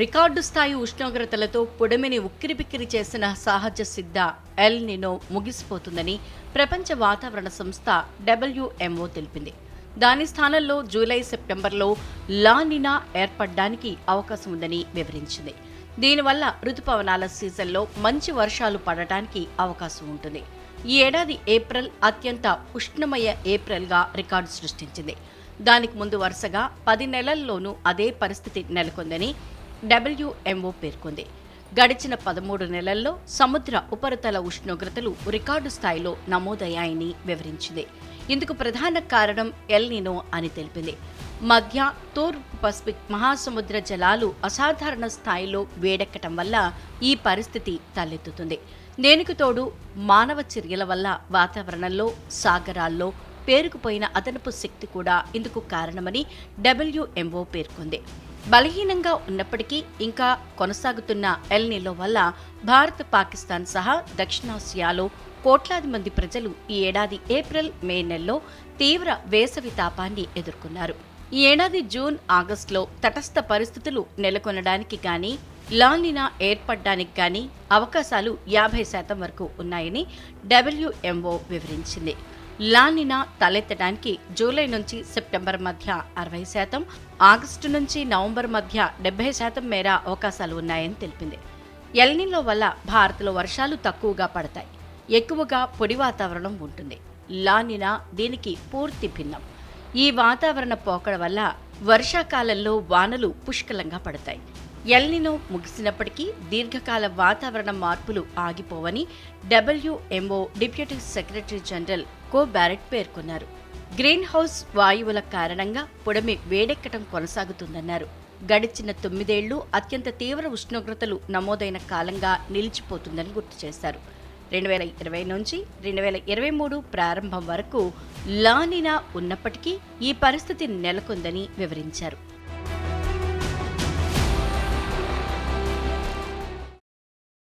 Record స్థాయి ఉష్ణోగ్రతలతో పొడమిని ఉక్కిరిబిక్కిరి చేసిన సహజ సిద్ధ ఎల్ నినో ముగిసిపోతుందని ప్రపంచ వాతావరణ సంస్థ డబ్ల్యూఎంఓ తెలిపింది. దాని స్థానంలో జూలై సెప్టెంబర్లో లానినా ఏర్పడడానికి అవకాశం ఉందని వివరించింది. దీనివల్ల రుతుపవనాల సీజన్లో మంచి వర్షాలు పడటానికి అవకాశం ఉంటుంది. ఈ ఏడాది ఏప్రిల్ అత్యంత ఉష్ణమయ ఏప్రిల్గా రికార్డు సృష్టించింది. దానికి ముందు వరుసగా పది నెలల్లోనూ అదే పరిస్థితి నెలకొందని డబ్ల్యూఎంఓ పేర్కొంది. గడిచిన పదమూడు నెలల్లో సముద్ర ఉపరితల ఉష్ణోగ్రతలు రికార్డు స్థాయిలో నమోదయ్యాయని వివరించింది. ఇందుకు ప్రధాన కారణం ఎల్నినో అని తెలిపింది. మధ్య తూర్పు పసిఫిక్ మహాసముద్ర జలాలు అసాధారణ స్థాయిలో వేడెక్కటం వల్ల ఈ పరిస్థితి తలెత్తుతుంది. దేనికి తోడు మానవ చర్యల వల్ల వాతావరణంలో సాగరాల్లో పేరుకుపోయిన అదనపు శక్తి కూడా ఇందుకు కారణమని డబ్ల్యూఎంఓ పేర్కొంది. బలహీనంగా ఉన్నప్పటికీ ఇంకా కొనసాగుతున్న ఎల్నిలో వల్ల భారత్ పాకిస్తాన్ సహా దక్షిణాసియాలో కోట్లాది మంది ప్రజలు ఈ ఏడాది ఏప్రిల్ మే నెలలో తీవ్ర వేసవి తాపాన్ని ఎదుర్కొన్నారు. ఈ ఏడాది జూన్ ఆగస్టులో తటస్థ పరిస్థితులు నెలకొనడానికి గాని లానినా ఏర్పడడానికి గాని అవకాశాలు యాభై శాతం వరకు ఉన్నాయని డబ్ల్యూఎంఓ వివరించింది. లానినా తలెత్తడానికి జూలై నుంచి సెప్టెంబర్ మధ్య అరవై శాతం ఆగస్టు నుంచి నవంబర్ మధ్య డెబ్బై శాతం మేర అవకాశాలు ఉన్నాయని తెలిపింది. ఎల్నిలో వల్ల భారత్లో వర్షాలు తక్కువగా పడతాయి. ఎక్కువగా పొడి వాతావరణం ఉంటుంది. లానినా దీనికి పూర్తి భిన్నం. ఈ వాతావరణ పోకడ వల్ల వర్షాకాలంలో వానలు పుష్కలంగా పడతాయి. ఎల్నినో ముగిసినప్పటికీ దీర్ఘకాల వాతావరణ మార్పులు ఆగిపోవని WMO deputy secretary general Ko Barrett పేర్కొన్నారు. గ్రీన్ హౌస్ వాయువుల కారణంగా పొడమి వేడెక్కటం కొనసాగుతుందన్నారు. గడిచిన తొమ్మిదేళ్ళు అత్యంత తీవ్ర ఉష్ణోగ్రతలు నమోదైన కాలంగా నిలిచిపోతుందని గుర్తు చేశారు. రెండు వేల ఇరవై నుంచి రెండు వేల ఇరవై మూడు ప్రారంభం వరకు లానినా ఉన్నప్పటికీ ఈ పరిస్థితి నెలకొందని వివరించారు.